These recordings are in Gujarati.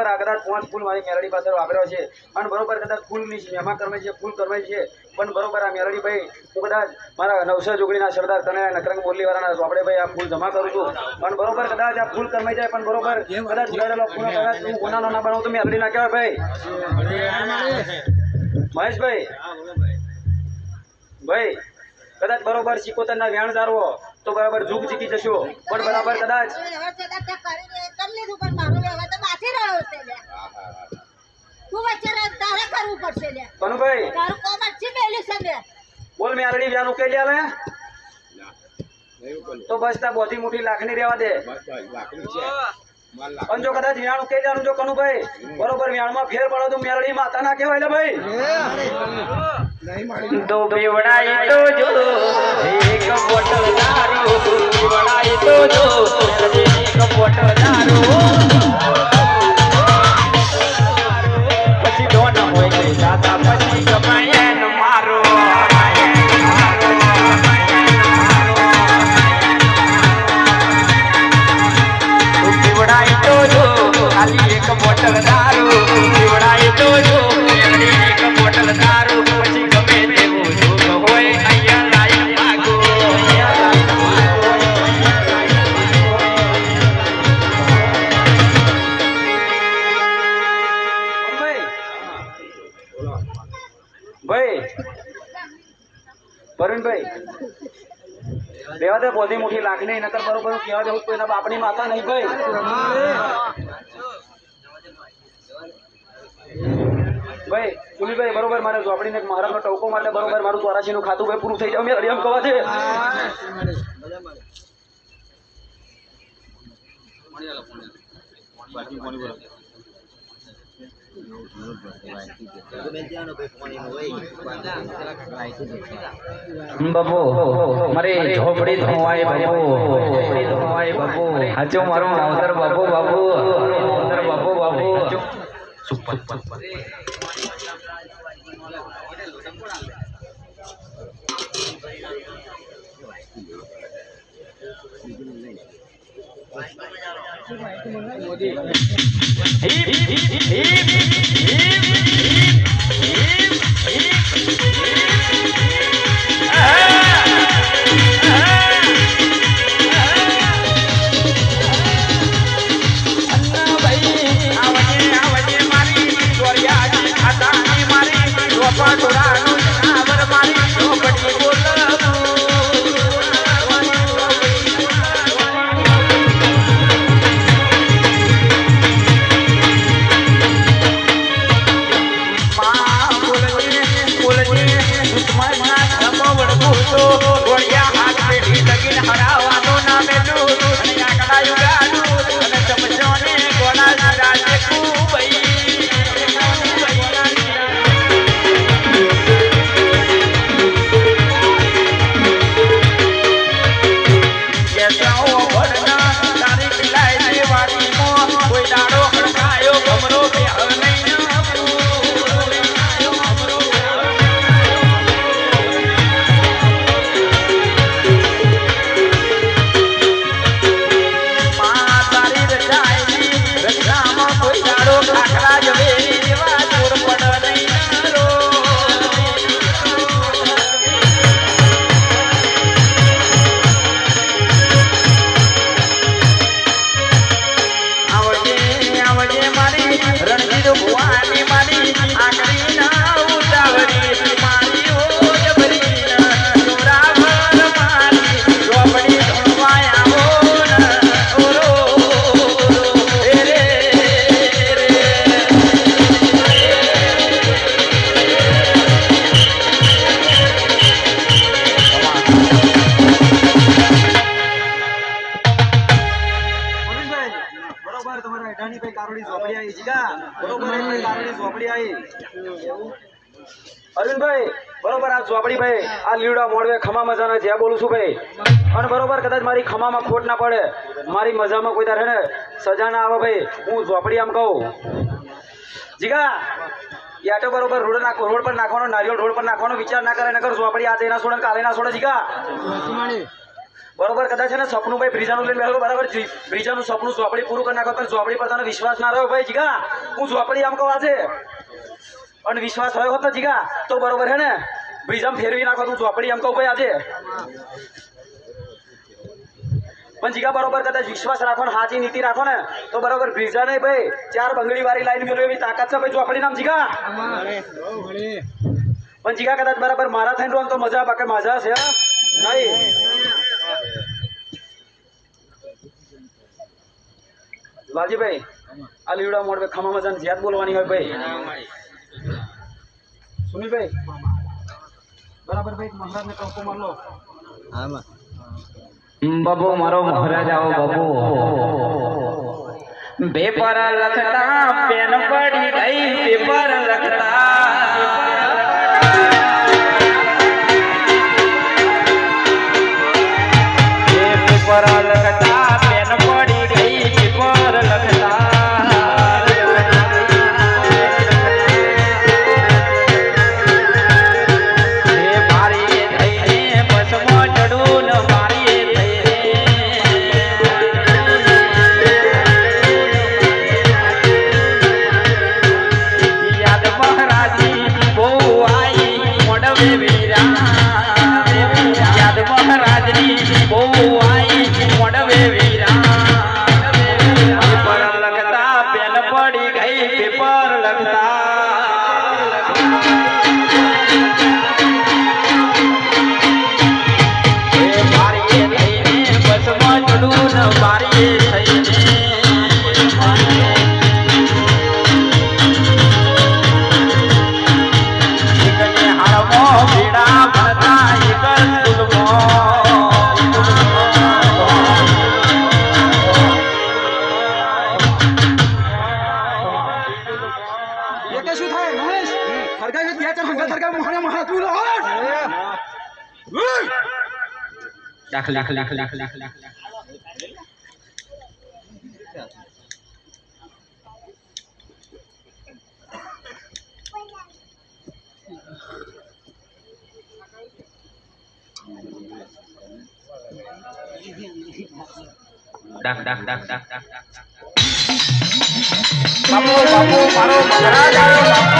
બરોબર આ પાંચ ફૂલ મારી મેલડી પાસે વાપર્યો છે. અને બરોબર કદાચ ફૂલની મહેમા કરમાઈ છે, ફૂલ કરમાઈ છે. પણ બરોબર આ મેલડી ભાઈ, હું કદાચ મારા નવસર જોગડીના સરદાર તને નકરંગ મુરલીવાળાના આપણે ભાઈ આ ફૂલ જમા કરું છું. પણ બરોબર કદાચ આ ફૂલ કરમાઈ જાય, પણ બરોબર કદાચ ઉડાડેલો ફૂલ કદાચ હું ગુનાનો ના બનાવું તો મેલડી ના કહેવાય ભાઈ. મહેશભાઈ, ભાઈ, કદાચ બરોબર સિકોતરના વ્યાણ દારવો તો બરાબર ઝૂક ચીકી જશો. પણ બરાબર કદાચ વ્યવહાર છે તો તે કરીને કરી લીધું પણ મારો વ્યવહાર તો બાકી રહ્યો છે તું વચ્ચે તારે કરવું પડશે તારું કોમ જ છે પહેલું છે લે બોલ મેં આરડી વ્યાન ઉકેલી આલે તો બસ તા બોધી મોટી લાખની રહેવા દે. પણ જો કદાચ વ્યાણ ઉકેલી જાણું જો કનુભાઈ બરોબર વ્યાણમાં ફેર પડો તો મેરડી માતા ના કહેવાય લે ભાઈ. તો બેવડાઈ તો જો એક બોટલ દારૂ બેવડાઈ તો જો એક બોટલ દારૂ દે બોધી મુઠી લાખની, નકર બરોબર કહેવા દેવું કોઈના બાપની માતા નહીં ભાઈ. ભાઈ કુલીભાઈ બરોબર, મારે ઝોપડીને મહારાજનો ટોકો માટે બરોબર મારું ચોરાશીનું ખાતું ભાઈ પૂરું થઈ જાય. મેં હરિયમ કવા છે. બાબુ મારી ઝોપડી ધોવાય બાપુ. બાબુ હાચો મારો માવતર બાબુ બાબુ માવતર બાબુ બાબુ હરાવાનું કોઈ દાડો બરોબર ભાઈ કારોડી ઝોપડી આવી જીગા બરોબર ભાઈ કારોડી ઝોપડી આવી. અરવિંદભાઈ બરોબર, આ ઝોપડી ભાઈ આ લીવડા મોડવે ખમા મજાના જ્યાં બોલું છું ભાઈ. અને બરોબર, કદાચ મારી ખમામાં ખોટ ના પડે. મારી મજામાં કોઈ તારે ને સજા ના આવે ભાઈ. હું ઝોપડી આમ કહું. જીગા યાટો બરોબર રોડ નાખો, રોડ પર નાખવાનો, નારિયેળ રોડ પર નાખવાનો વિચાર ના કરે નગર ઝોપડી આજે ના છોડે કાલે ના છોડે જીગા. બરોબર, કદાચ છે ને સપનું ભાઈ બ્રિજાનું લઈને બેઠો બરાબર બ્રિજાનું સપનું ઝોપડી પૂરું કરી નાખો, પણ ઝોપડી પર તને વિશ્વાસ ના રહ્યો ભાઈ, જીગા. હું ઝોપડી આમ કહું આજે. અને વિશ્વાસ રહ્યો હતો જીગા, તો બરોબર હે ને? બ્રિજામ ફેરવી નાખો, તું ઝોપડી આમ કહું ભાઈ આજે. પણ જીગા, બરોબર, કદાચ વિશ્વાસ રાખો ને સાચી નીતિ રાખો ને, તો બરોબર, બ્રિજા નહીં ભાઈ, ચાર બંગડી વાળી લાઈન મેળવી, એવી તાકાત છે ભાઈ ઝોપડી નામ, જીગા. પણ જીગા, કદાચ બરાબર મારા થઈને રહો તો મજા, બાકી મજા છે નહીં. લાલજીભાઈ આ લીવડા મોડ ભાઈ ખમા મજાની જ્યાદ બોલવાની હોય ભાઈ. સુનિલભાઈ બરાબર ભાઈ મહારાજને ટોકો માર લો. બબુ મારો મહારાજ આવો બબુ. પેપર લખતા પેન પડી ગઈ પેપર લખતા dakhli dah dah dah dah dah dah. Papu papu paru paru.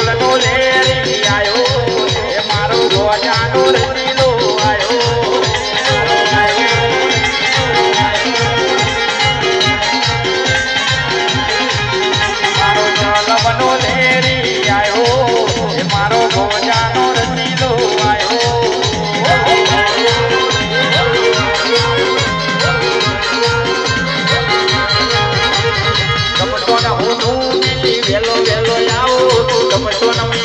વેલો વેલો આવો. કપટો ના મિલું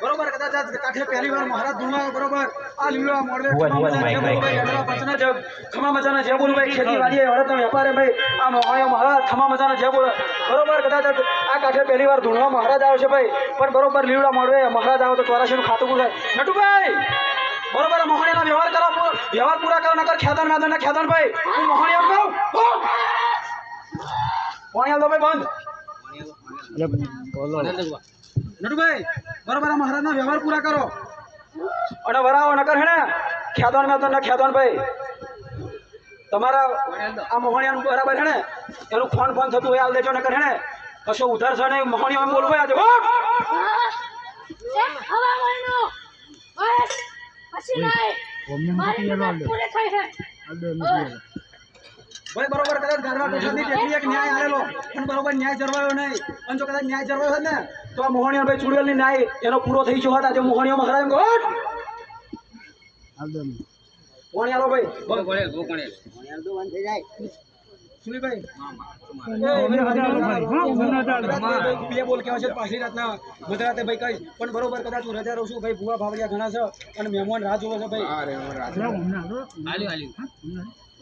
બરોબર કદાચ આજ કાંઠે પહેલી વાર મહારાજ ધૂણા બરોબર. આ લીલા મોડવે વચના ખમા ઊભા, મચાના ભાઈ, જે ભાઈ, બોલું ભાઈ, અડવા પચના જે ખમા મજાના જે બોલ ભાઈ ખેતીવાડી એ હળદનો વેપાર ભાઈ. આ મોહણીઓ મહારાજ ખમા મજાના જે બોલ. બરોબર કદાચ આ કાઠે પહેલી વાર ધૂણવા મહારાજ આવે છે ભાઈ. પણ બરોબર લીવડા મોડવે મહારાજ આવે તો ચોરાશીનું ખાતું બોલાય નટુભાઈ! બરોબર મોહણીયાના વ્યવહાર કરો વ્યવહાર પૂરા કરો નકર ખેદાન મેદાન ને ખેદાન ભાઈ. હું મોહણીયા કહું? મોહણીયા તો ભાઈ બંધ. નટુભાઈ! બરોબર આ મહારાજના વ્યવહાર પૂરા કરો. અને વરાવો નકર હેણે ખ્યાદોન મેં તો ને ખ્યાદોન ભાઈ. તમારા આ મોહણિયાનું બરાબર હેણે એનું ફોન ફોન થતું હોય હાલ દેજો નકર હેણે કશો ઉધાર છે નહીં મોહણીયા બોલવું આજે હો! હવા મહિનો બસ પછી નહીં. થઈ ભાઈ બરોબર કદાચ ગારવા કોઠાની ટેકરી એક ન્યાય આલેલો પણ બરોબર ન્યાય જરવાયો નહીં. અને જો કદાચ ન્યાય જરવાયો હોત ને તો આ મોહણીયા ભાઈ ચુડેલની ન્યાય એનો પૂરો થઈ ગયો હોત આજે મોહણીયા મહારાજ ગોટ મોહણીયા લો ભાઈ બોલ. સુનીભાઈ બે બોલ કેવા છે પાછી રાતના મધરાતે ભાઈ કઈ પણ બરોબર કદાચ હું રજા રહું છું ભાઈ ભૂવા ભાવડિયા ઘણા છે અને મહેમાન રાહ જોવે છે ભાઈ.